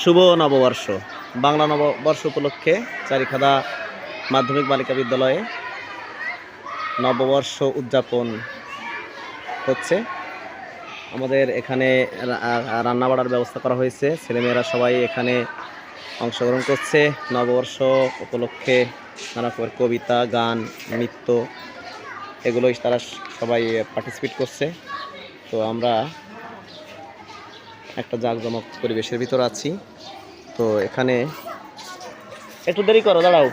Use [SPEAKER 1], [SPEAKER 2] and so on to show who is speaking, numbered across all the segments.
[SPEAKER 1] শুভ নববর্ষ। বাংলা নববর্ষ উপলক্ষে চারিখাদা মাধ্যমিক বালিকা বিদ্যালয়ে নববর্ষ উদযাপন হচ্ছে। আমাদের এখানে রা- আ- রান্না বাড়ার ব্যবস্থা করা হয়েছে। ছেলেমেয়েরা সবাই এখানে অংশগ্রহণ করছে। নববর্ষ উপলক্ষে নানা রকমের কবিতা, গান, নৃত্য, এগুলোই তারা সবাই পার্টিসিপেট করছে। তো আমরা একটা জাঁকজমক পরিবেশের ভিতর আছি। তো এখানে একটু দেরি করো, দাঁড়াও।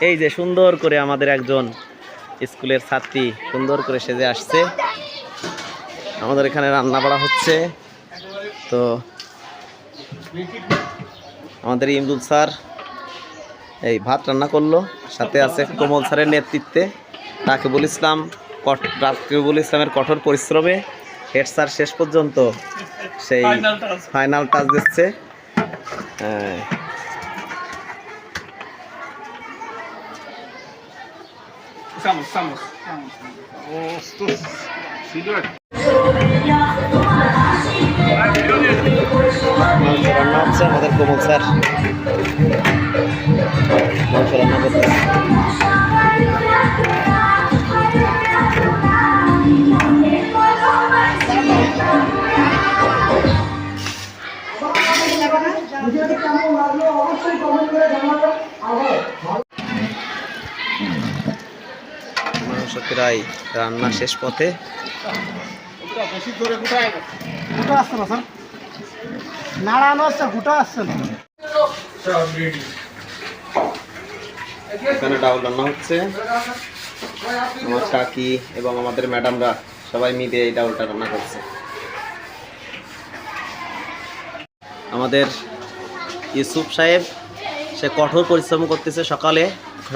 [SPEAKER 1] এই যে সুন্দর করে আমাদের একজন স্কুলের ছাত্রী সুন্দর করে সেজে আসছে। আমাদের এখানে রান্না বাড়া হচ্ছে। তো আমাদের ইমদুল স্যার এই ভাত রান্না করল, সাথে আছে কোমল স্যারের নেতৃত্বে রাকিবুল ইসলাম কট- রাকিবুল ইসলামের কঠোর পরিশ্রমে। হেড স্যার শেষ পর্যন্ত সেই ফাইনাল টাচ দিচ্ছে। হ্যাঁ। আমাদের কোমল স্যার মাংস রান্না করতেছে প্রায় রান্না শেষ পথে। এখানে ডাউল রান্না হচ্ছে। আমার কাকি এবং আমাদের ম্যাডামরা সবাই মিলে এই ডাউলটা রান্না করছে। আমাদের ইউসুফ সাহেব সে কঠোর পরিশ্রম করতেছে সকালে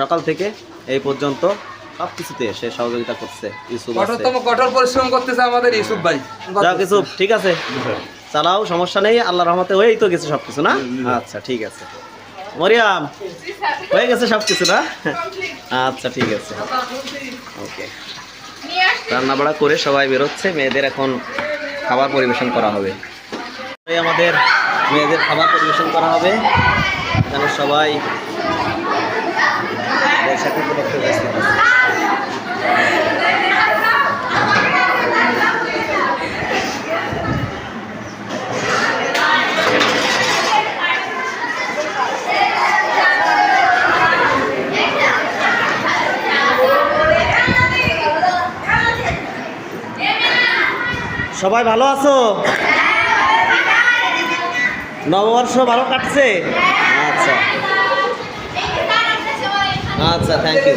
[SPEAKER 1] সকাল থেকে এই পর্যন্ত সব কিছুতে সে সহযোগিতা করছে ইউসুফ
[SPEAKER 2] কঠোরতম কঠোর পরিশ্রম করতেছে আমাদের ইউসুফ ভাই।
[SPEAKER 1] যাও কিছু ঠিক আছে। চালাও সমস্যা নেই আল্লাহ রহমতে হয়েই তো গেছে সব কিছু না? আচ্ছা ঠিক আছে। মরিয়াম হয়ে গেছে সব কিছু না? আচ্ছা ঠিক আছে। ওকে। রান্না বাড়া করে সবাই বেরোচ্ছে মেয়েদের এখন খাবার পরিবেশন করা হবে। আমাদের মেয়েদের খাবার পরিবেশন করা হবে। এখানে সবাই সবাই ভালো আছো? নববর্ষ ভালো কাটছে? আচ্ছা। আচ্ছা থ্যাংক ইউ